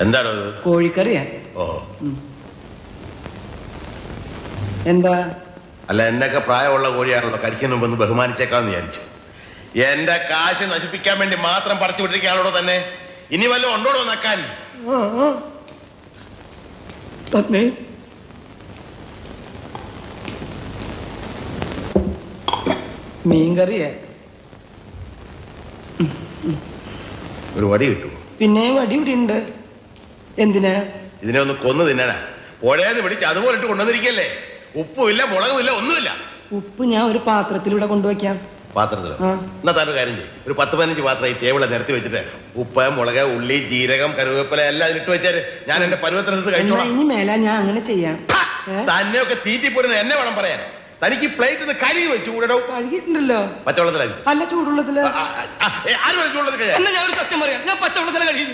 എന്താണോ ഇത്? കോഴിക്കറിയാ. ഓ. എന്താ? അല്ല എന്നൊക്കെ പ്രായമുള്ള കോഴിയാണല്ലോ. കടിക്കുന്ന മുമ്പ് ബഹുമാനിച്ചേക്കാന്ന് വിചാരിച്ചു. എന്റെ കാശ് നശിപ്പിക്കാൻ വേണ്ടി മാത്രം പറിച്ചു വിട്ടിരിക്കുകയാണോ തന്നെ ഇനി വല്ലതും ഉണ്ടോടോ നക്കാൻ. തന്നെ. മീൻകറിയാ. ഒരു വടി കിട്ടുമോ? പിന്നെ വടി ഇവിടെ ഉണ്ട് എന്തിനാ? ഇതിനെ ഒന്ന് കൊന്നു തിന്നാനാ. പുഴയെന്ന് പിടിച്ച് അതുപോലെ ഇട്ട് കൊണ്ടുവന്നിരിക്കല്ലേ? ഉപ്പുമില്ല മുളകുമില്ല ഒന്നുമില്ല. ഉപ്പ് ഞാൻ ഒരു പാത്രത്തിലൂടെ കൊണ്ടുവയ്ക്കാം. പാത്രത്തിലോ? ആ. എന്നാ കാര്യം ചെയ്യും. ഒരു പത്ത് പതിനഞ്ച് പാത്രം ഈ ടേബിളെ നിരത്തി വെച്ചിട്ട് ഉപ്പ് മുളക് ഉള്ളി ജീരകം കരുവേപ്പില എല്ലാം അതിലിട്ട് വെച്ചാൽ ഞാൻ എന്റെ പരുവത്തിനടുത്ത് എന്നാ കഴിച്ചോളാം ഇനി മേല ഞാൻ അങ്ങനെ ചെയ്യാം. ഏ? തന്നെയൊക്കെ തീറ്റിപ്പോരുന്ന എന്നെ വേണം പറയാൻ. തനിക്ക് പ്ലേറ്റ് ഒന്ന് കഴുകി വെച്ചു കൂടോ കഴുകിയിട്ടുണ്ടല്ലോ. പച്ചവെള്ളത്തിലായി അല്ല ചൂടുള്ളതിൽ ആര് ചൂടുള്ളത് എന്നാ ഞാൻ ഒരു സത്യം പറയാം. ഞാൻ പച്ചവെള്ളത്തില കഴുകി